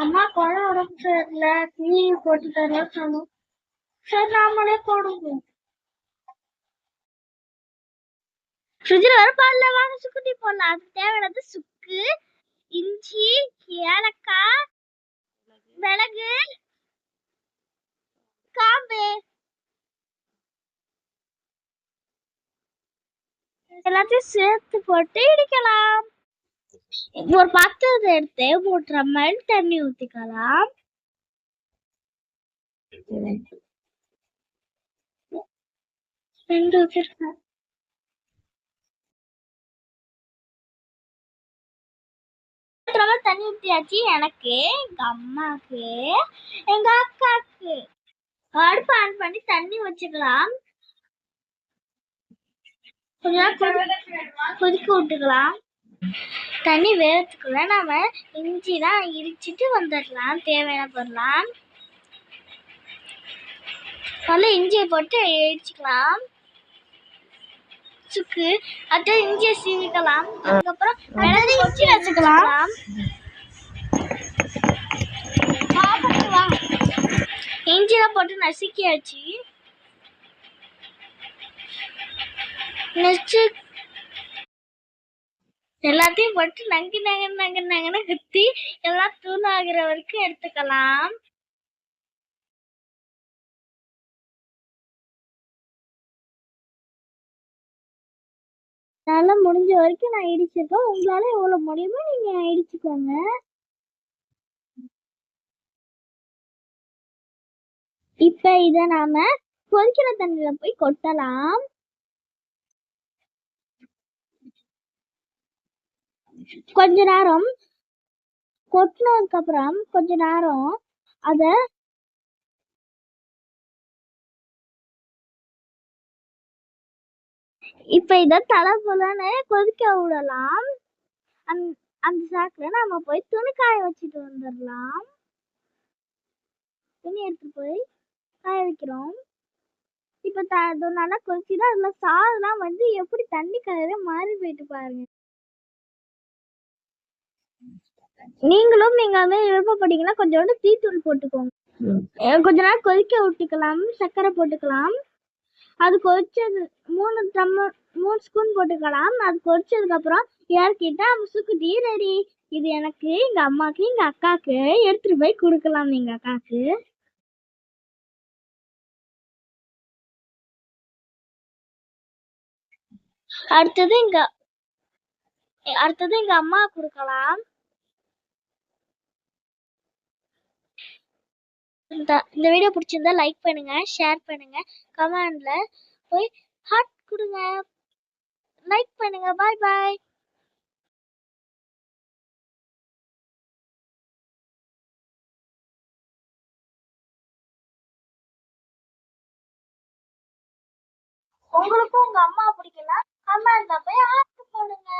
அம்மா குழந்தை உடம்பு சரியில்லை டிவி போட்டு தர சொன்னோம். சரி நாமளே போடுவோம். ஃப்ரிட்ஜில் வர பால்ல வாங்க சுக்குட்டி போடலாம். அதுக்கு தேவையானது சுக்கு இஞ்சி ஏலக்காய் மிளகு காம்பு. எல்லாத்தையும் சேர்த்து போட்டு இடிக்கலாம். ஒரு பாத்திரத்தை எடுத்து போட்டுற மணி தண்ணி ஊத்திக்கலாம். ரெண்டு ஊத்திருக்கேன் தண்ணி ஊத்தியாச்சு எனக்கு எங்க அம்மாக்கு எங்க அக்காக்கு. அடுப்பு ஆன் பண்ணி தண்ணி வச்சுக்கலாம். கொஞ்சம் கொதிக்க விட்டுக்கலாம். தண்ணி வேகிறதுக்குள்ள நாம இஞ்சிலாம் இடிச்சிட்டு வந்துடலாம் தேவையான பொருளாம் நல்லா இஞ்சியை போட்டு இடிச்சுக்கலாம். சுக்கு. அடுத்து இஞ்சியை சீவிக்கலாம். அதுக்கப்புறம் மிளகு இஞ்சி வச்சுக்கலாம். இஞ்சிலாம் போட்டு நசுக்கியாச்சு. நெக்ஸ்ட் எல்லாத்தையும் போட்டு நங்கு நங்கு நங்கு நங்குன்னு குத்தி எல்லாம் தூணாகிற வரைக்கும் எடுத்துக்கலாம். நல்லா முடிஞ்ச வரைக்கும் நான் இடிச்சிருக்கேன். உங்களால எவ்வளவு முடியுமோ நீங்க இடிச்சுக்கோங்க. இப்ப இத நாம கொதிக்கிற தண்ணியில போய் கொட்டலாம். கொஞ்ச நேரம் கொட்டினதுக்கு அப்புறம் கொஞ்ச நேரம் அத இப்ப இத தலை போலன்னு கொதிக்க விடலாம். அந் அந்த சாக்குல நாம போய் துணி காய வச்சுட்டு வந்துடலாம் துணி எடுத்து போய் காய வைக்கிறோம். இப்ப த நல்லா கொதிச்சுன்னா அதுல சாதெல்லாம் வந்து எப்படி தண்ணி கலரே மாறி போயிட்டு பாருங்க. நீங்களும் நீங்க வந்து விருப்பப்பட்டீங்கன்னா கொஞ்சோண்டு டீத்தூள் போட்டுக்கோங்க. கொஞ்ச நேரம் கொதிக்க விட்டுக்கலாம் சர்க்கரை போட்டுக்கலாம். அது கொதிச்சது மூணு டம்ளர் மூணு ஸ்பூன் போட்டுக்கலாம். அது கொதிச்சதுக்கு அப்புறம் இறக்கிட்டா சுக்கு டீ ரெடி. இது எனக்கு எங்க அம்மாக்கு எங்க அக்காக்கு எடுத்துட்டு போய் கொடுக்கலாம் எங்க அக்காக்கு. அடுத்தது எங்க அடுத்தது எங்க அம்மா கொடுக்கலாம். இந்த இந்த வீடியோ பிடிச்சிருந்தா லைக் பண்ணுங்க ஷேர் பண்ணுங்க கமெண்ட்ல போய் ஹார்ட் கொடுங்க. லைக் பண்ணுங்க பாய் பாய் உங்களுக்கும் உங்க அம்மா பிடிக்கல கமெண்ட்ல போய் ஹார்ட் போடுங்க